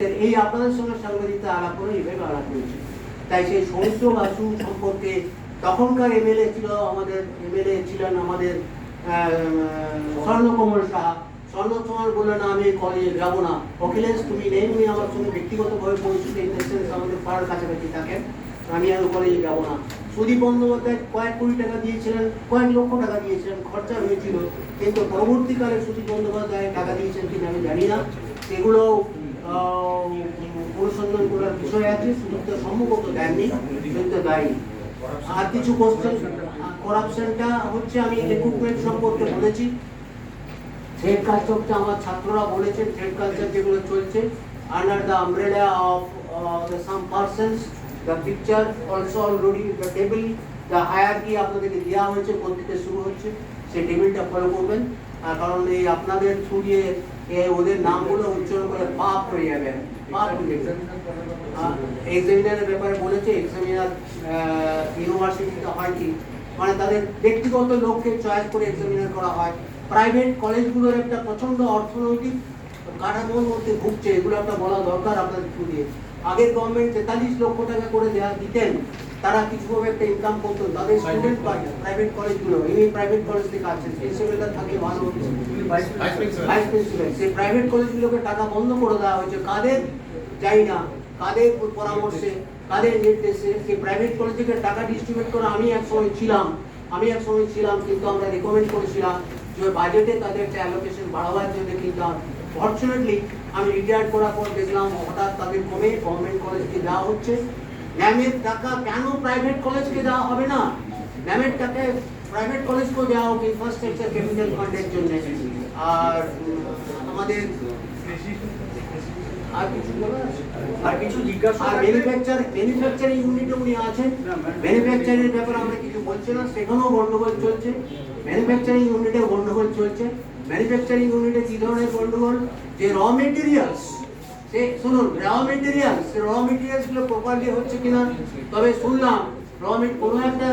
এই আপনাদের সঙ্গে সাংবাদিকতা আলাপ করে এইভাবে আলাপ করেছে তাই সেই সমুদ্র বাসু সম্পর্কে তখনকার এমএলএ ছিল আমাদের, এমএলএ ছিলেন আমাদের স্বর্ণকমল সাহা স্বর্ণকমল বলল না আমি কলেজে যাব না। অখিলেশ, তুমি নেই তুমি আমার সঙ্গে ব্যক্তিগতভাবে পরিচিত ইন দ্য সেন্স আমাদের পাড়ার কাছাকাছি থাকেন। আমি আর কলেজে যাব না। সুদীপ বন্দ্যোপাধ্যায় কয়েক কোটি টাকা দিয়েছিলেন, কয়েক লক্ষ টাকা দিয়েছিলেন, খরচা হয়েছিল। কিন্তু পরবর্তীকালে সুদীপ বন্দ্যোপাধ্যায় টাকা দিয়েছেন কিনা আমি জানি না। সেগুলো অনুসন্ধান করার বিষয় আছে সম্ভবত দেননি আর কিছু কোশ্চেন করাপশনটা হচ্ছে আমি রিক্রুটমেন্ট সম্পর্কে বলেছি। থ্রেড আমার ছাত্ররা থ্রেড কালচার যেগুলো চলছে under the umbrella of the some the picture also already the table the hierarchy আপনাদেরকে দেওয়া হয়েছে কোথেকে শুরু হচ্ছে, সেই টেবিলটা ফলো করবেন। কারণ এই আপনাদের এ ওদের নামগুলো উচ্চারণ করে পাপ হয়ে যাবে। এক্সামিনারের ব্যাপারে বলেছে এক্সামিনার ইউনিভার্সিটিতে হয় কি মানে তাদের ব্যক্তিগত লোককে চয়েস করে এক্সামিনার করা হয়। প্রাইভেট কলেজগুলোর একটা প্রচণ্ড অর্থনৈতিক কাঠামোর মধ্যে ভুগছে। এগুলো একটা বলা দরকার আপনাদের দিয়ে আগের গভর্নমেন্ট তেতাল্লিশ লক্ষ টাকা করে দেওয়া দিতেন। তারা কিছুভাবে একটা ইনকাম করতো তাদের স্টুডেন্ট প্রাইভেট কলেজগুলো ইনি প্রাইভেট কলেজ থেকে আছেন প্রিন্সিপালটা থাকে ভালো ভাইস প্রিন্সিপাল সেই প্রাইভেট কলেজগুলোকে টাকা বন্ধ করে দেওয়া হয়েছে। কাদের? জানি না। কাদের পরামর্শে কাদের নির্দেশে? সেই প্রাইভেট কলেজ থেকে টাকা ডিস্ট্রিবিউট করে আমি এক সময় ছিলাম। আমি এক সময় ছিলাম কিন্তু আমরা রেকমেন্ড করেছিলাম যে বাজেটে তাদের একটা অ্যালোকেশন বাড়াবার জন্য কিন্তু ফর্চুনেটলি আমি রিটায়ার করার পর দেখলাম হঠাৎ তাদের কমে গভর্নমেন্ট কলেজকে দেওয়া হচ্ছে। ন্যামের টাকা কেন প্রাইভেট কলেজকে দেওয়া হবে না? ন্যামের টাকা প্রাইভেট কলেজকেও দেওয়া হোক ইনফ্রাস্ট্রাকচার ক্যাপিটাল ফান্ডের জন্য। আর আমাদের আর কিছু আর কিছু জিজ্ঞাসা আর ম্যানুফ্যাকচার ম্যানুফ্যাকচারিং ইউনিটে উনি আছেন। ম্যানুফ্যাকচারিং ব্যাপারে আমরা কিছু বলছি না সেখানেও গন্ডগোল চলছে। ম্যানুফ্যাকচারিং ইউনিটে গন্ডগোল চলছে। ম্যানুফ্যাকচারিং ইউনিটে কি ধরনের গন্ডগোল? যে র মেটেরিয়ালস সে শুনুন র মেটেরিয়ালস র মেটেরিয়ালসগুলো প্রপারলি হচ্ছে কিনা? তবে শুনলাম র কোনো একটা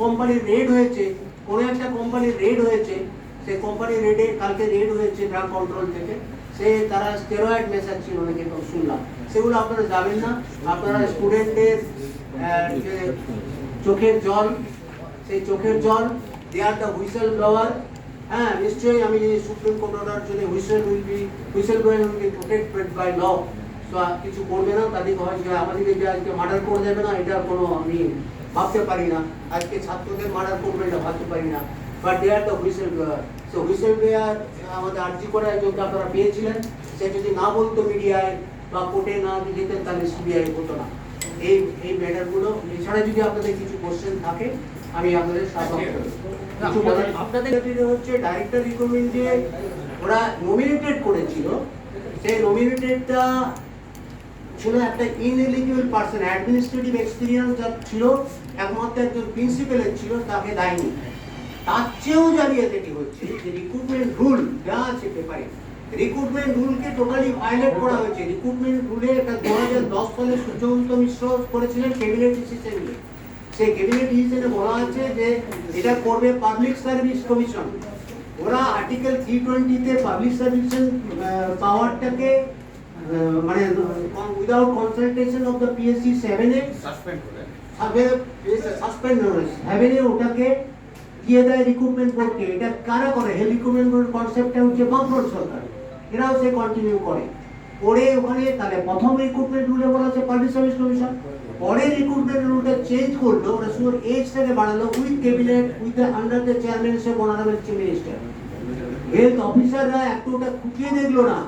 কোম্পানির রেড হয়েছে, কোনো একটা কোম্পানির রেড হয়েছে সেই কোম্পানির রেডে কালকে রেড হয়েছে ড্রাগ কন্ট্রোল থেকে। সে তারা স্টেরয়েড মেশাচ্ছিল নাকি এরকম শুনলাম। সেগুলো আপনারা যাবেন না, আপনারা স্টুডেন্টদের চোখের জল, সেই চোখের জল they are the whistle blower হ্যাঁ নিশ্চয়ই আমি সুপ্রিম কোর্ট অর্ডার জন্য whistle will be, whistle protected by law. কিছু করবে না তাদেরকে হয় যে আমাদেরকে যে আজকে মার্ডার করে দেবে না, এটা কোনো আমি ভাবতে পারি না। আজকে ছাত্রদের মার্ডার করবে এটা ভাবতে পারি না। But they are the whistle blower so whistle blower আমাদের আর্জি করে একজনকে আপনারা পেয়েছিলেন, সে যদি না বলতো মিডিয়ায় বা কোর্টে না যেতেন তাহলে সিবিআই হতো না। এই এই ম্যাটারগুলো এছাড়া যদি আপনাদের কিছু কোশ্চেন থাকে, আমি আপনাদের বলার আপনাদের হচ্ছে ডাইরেক্টর রিক্রুটমেন্ট যে ওরা নমিনেটেড করেছিল, সেই নমিনেটেডটা ছিল একটা ইনএলিজিবল পার্সন অ্যাডমিনিস্ট্রেটিভ এক্সপিরিয়েন্স যা ছিল, একমাত্র একজন প্রিন্সিপালের ছিল, তাকে দেয়নি। তার চেয়েও যেটি হচ্ছে, যে রিক্রুটমেন্ট রুল যা আছে পেপারে রিক্রুটমেন্ট রুলকে টোটালি ভায়োলেট করা হয়েছে। রিক্রুটমেন্ট রুলে একটা দু হাজার দশ সালে সূর্যকান্ত মিশ্র করেছিলেন ক্যাবিনেট ডিসিশন নিয়ে। সেই ক্যাবিনেট ডিসিশনে বলা আছে যে এটা করবে পাবলিক সার্ভিস কমিশন ওরা আর্টিকেল থ্রি টোয়েন্টিতে পাবলিক সার্ভিস পাওয়ারটাকে মানে without consultation of the PSC সেভেনে সাসপেন্ড করে। সাসপেন্ড হ্যাভেনে ওটাকে দিয়ে দেয় রিক্রুটমেন্ট বোর্ডকে এটা কারা করে? হেল রিক্রুটমেন্ট বোর্ড কনসেপ্টটা হচ্ছে বামফ্রন্ট সরকার। এরাও সে কন্টিনিউ করে। পরে ওখানে তাহলে প্রথম রিক্রুটমেন্ট রুলে বলা আছে পাবলিক সার্ভিস কমিশন পরে রিক্রুটমেন্ট রুলটা চেঞ্জ করল, ওরা শুধু এজটাকে বাড়ালো with cabinet with under the chairmanship honourable chief minister health অফিসাররা একটু ওটা খুঁটিয়ে দেখল না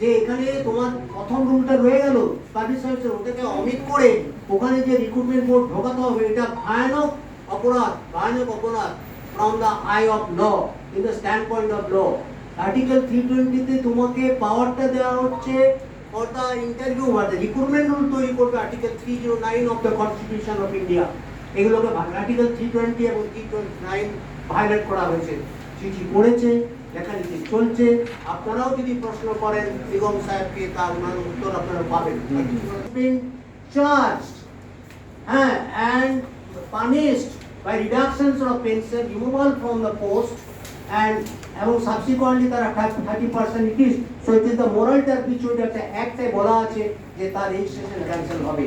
যে এখানে তোমার প্রথম রুলটা রয়ে গেল। পাবলিক সার্ভিসের ওটাকে অমিট করে ওখানে যে রিক্রুটমেন্ট বোর্ড ঢোকাতে হবে, এটা ভয়ানক অপরাধ ভয়ানক অপরাধ from the eye of law in the standpoint of law article three টোয়েন্টিতে তোমাকে পাওয়ারটা দেওয়া হচ্ছে ফর দ্য ইন্টারভিউ বা রিক্রুটমেন্ট রুল তৈরি করবে article three zero nine of the constitution of India এগুলোকে আর্টিকেল থ্রি টোয়েন্টি এবং থ্রি টোয়েন্টি নাইন ভায়োলেট করা হয়েছে। চিঠি পড়েছে লেখালেখি চলছে। আপনারাও যদি প্রশ্ন করেন বেগম সাহেবকে তার ওনার উত্তর আপনারা পাবেন। চার্জ হ্যাঁ and punished by reductions of pension, removal from the post and এবং সাবসিকোয়েন্টলি তারা thirty percent it is so it is the moral টার পিছনে একটা অ্যাক্টে বলা আছে যে তার রেজিস্ট্রেশন ক্যান্সেল হবে।